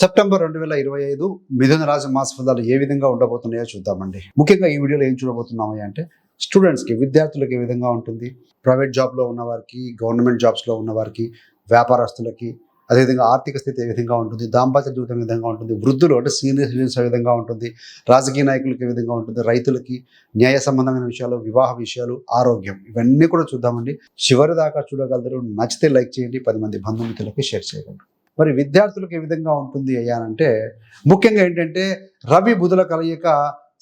September రెండు వేల ఇరవై ఐదు మిథున రాశి మాస ఫలితాలు ఏ విధంగా ఉండబోతున్నాయో చూద్దామండి. ముఖ్యంగా ఈ వీడియోలో ఏం చూడబోతున్నామని అంటే స్టూడెంట్స్కి విద్యార్థులకు ఏ విధంగా ఉంటుంది? ప్రైవేట్ జాబ్లో ఉన్న వారికి గవర్నమెంట్ జాబ్స్లో ఉన్న వారికి వ్యాపారస్తులకి అదేవిధంగా ఆర్థిక స్థితి ఏ విధంగా ఉంటుంది? దాంపత్య జీవితం ఏ విధంగా ఉంటుంది? వృద్ధులు అంటే సీనియర్ సిటిజన్స్ ఏ విధంగా ఉంటుంది? రాజకీయ నాయకులకు ఏ విధంగా ఉంటుంది? రైతులకి న్యాయ సంబంధమైన విషయాలు వివాహ విషయాలు ఆరోగ్యం ఇవన్నీ కూడా చూద్దామండి. చివరి దాకా చూడగలరు. నచ్చితే లైక్ చేయండి. పది మంది బంధుమిత్రులకి షేర్ చేయగలరు మరి విద్యార్థులకు ఏ విధంగా ఉంటుంది అయ్యానంటే ముఖ్యంగా ఏంటంటే రవి బుధుల కలయిక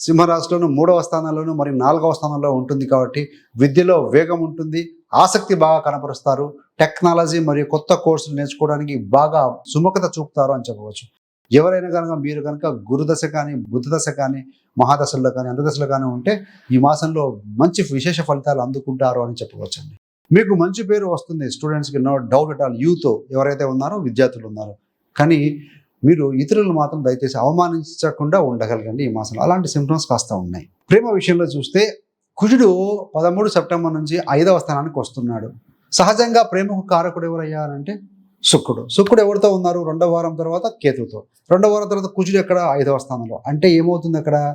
సింహరాశిలోను మూడవ స్థానంలోను మరి నాలుగవ స్థానంలో ఉంటుంది కాబట్టి విద్యలో వేగం ఉంటుంది ఆసక్తి బాగా కనపరుస్తారు టెక్నాలజీ మరియు కొత్త కోర్సులు నేర్చుకోవడానికి బాగా సుముఖత చూపుతారు అని చెప్పవచ్చు. ఎవరైనా కనుక మీరు కనుక గురుదశ కానీ బుద్ధదశ కానీ మహాదశల్లో కానీ అంతదశలో కానీ ఉంటే ఈ మాసంలో మంచి విశేష ఫలితాలు అందుకుంటారు అని చెప్పవచ్చు అండి మీకు మంచి పేరు వస్తుంది స్టూడెంట్స్కి no doubt at all youth ఎవరైతే ఉన్నారో విద్యార్థులు ఉన్నారో. కానీ మీరు ఇతరులను మాత్రం దయచేసి అవమానించకుండా ఉండగలగండి ఈ మాసంలో. అలాంటి సిమ్టమ్స్ కాస్త ఉన్నాయి. ప్రేమ విషయంలో చూస్తే కుజుడు పదమూడు సెప్టెంబర్ నుంచి ఐదవ స్థానానికి వస్తున్నాడు. సహజంగా ప్రేమకు కారకుడు ఎవరయ్యారంటే శుక్రుడు. శుక్రుడు ఎవరితో ఉన్నారు? రెండవ వారం తర్వాత కేతుతో రెండవ వారం తర్వాత కుజుడు ఎక్కడ? ఐదవ స్థానంలో. అంటే ఏమవుతుంది అక్కడ?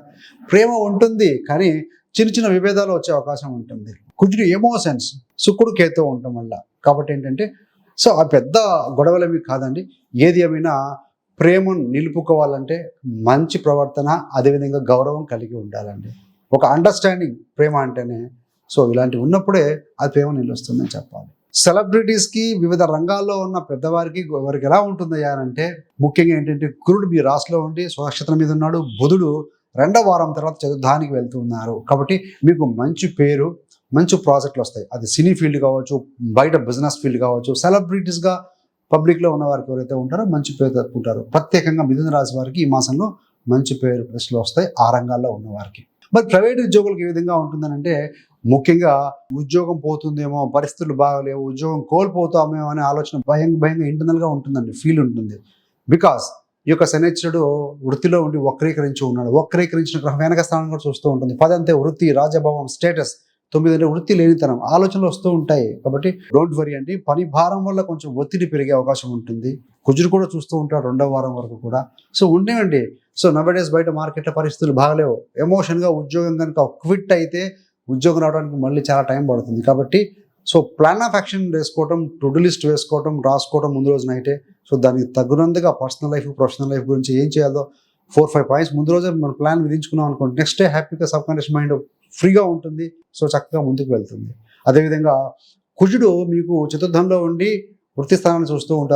ప్రేమ ఉంటుంది కానీ చిన్న చిన్న విభేదాలు వచ్చే అవకాశం ఉంటుంది. కుజుడు ఎమోషన్స్ శుక్రుడు కేతు ఉండటం వల్ల. కాబట్టి ఏంటంటే సో ఆ పెద్ద గొడవలేమి కాదండి. ఏది ఏమైనా ప్రేమను నిలుపుకోవాలంటే మంచి ప్రవర్తన అదేవిధంగా గౌరవం కలిగి ఉండాలండి. ఒక అండర్స్టాండింగ్ ప్రేమ అంటేనే సో ఇలాంటివి ఉన్నప్పుడే అది ప్రేమ నిలుస్తుందని చెప్పాలి. సెలబ్రిటీస్కి వివిధ రంగాల్లో ఉన్న పెద్దవారికి వారికి ఎలా ఉంటుందయ్యా అంటే ముఖ్యంగా ఏంటంటే గురుడు మీ రాశిలో ఉండి స్వనక్షత్రం మీద ఉన్నాడు. బుధుడు రెండవ వారం తర్వాత చతుర్థానికి వెళ్తున్నారు. కాబట్టి మీకు మంచి పేరు మంచి ప్రాజెక్టులు వస్తాయి. అది సినీ ఫీల్డ్ కావచ్చు బయట బిజినెస్ ఫీల్డ్ కావచ్చు సెలబ్రిటీస్గా పబ్లిక్లో ఉన్న వారికి ఎవరైతే ఉంటారో మంచి పేరు తెచ్చుకుంటారు ప్రత్యేకంగా మిథున రాశి వారికి ఈ మాసంలో మంచి పేరు ప్రశ్నలు వస్తాయి ఆ రంగాల్లో ఉన్న వారికి. మరి ప్రైవేట్ ఉద్యోగులకు ఏ విధంగా ఉంటుందనంటే ముఖ్యంగా ఉద్యోగం పోతుందేమో పరిస్థితులు బాగలేవు ఉద్యోగం కోల్పోతామేమో అనే ఆలోచన భయం భయంగా ఇంటర్నల్గా ఉంటుందండి ఫీల్ ఉంటుంది. బికాస్ ఈ యొక్క శనిశ్వరుడు వృత్తిలో ఉండి వక్రీకరించి ఉన్నాడు. వక్రీకరించిన గ్రహం వెనక స్థానం కూడా చూస్తూ ఉంటుంది. పదంతే వృత్తి రాజభావం స్టేటస్ తొమ్మిది అంటే వృత్తి లేనితనం. ఆలోచనలు వస్తూ ఉంటాయి. కాబట్టి డోంట్ వరీ అండి. పని భారం వల్ల కొంచెం ఒత్తిడి పెరిగే అవకాశం ఉంటుంది. కుజుడు కూడా చూస్తూ ఉంటాడు రెండవ వారం వరకు కూడా. సో ఉండేవండి. సో నవడేస్ బయట మార్కెట్ల పరిస్థితులు బాగలేవు. ఎమోషన్గా ఉద్యోగం కనుక క్విట్ అయితే ఉద్యోగం రావడానికి మళ్ళీ చాలా టైం పడుతుంది. కాబట్టి సో ప్లాన్ ఆఫ్ యాక్షన్ వేసుకోవటం టు లిస్ట్ వేసుకోవటం రాసుకోవటం ముందు రోజు నైటే సో దానికి తగినంతగా పర్సనల్ లైఫ్ ప్రొఫెషనల్ లైఫ్ గురించి ఏం చేయాలో ఫోర్ ఫైవ్ పాయింట్స్ ముందు రోజే మనం ప్లాన్ విధించుకున్నాం అనుకోండి. నెక్స్ట్ డే హ్యాపీగా సబ్కాన్షియస్ మైండ్ ఫ్రీగా ఉంటుంది. సో చక్కగా ముందుకు వెళ్తుంది. అదేవిధంగా కుజుడు మీకు చతుర్థంలో ఉండి వృత్తి స్థానాన్ని చూస్తూ ఉంటారు.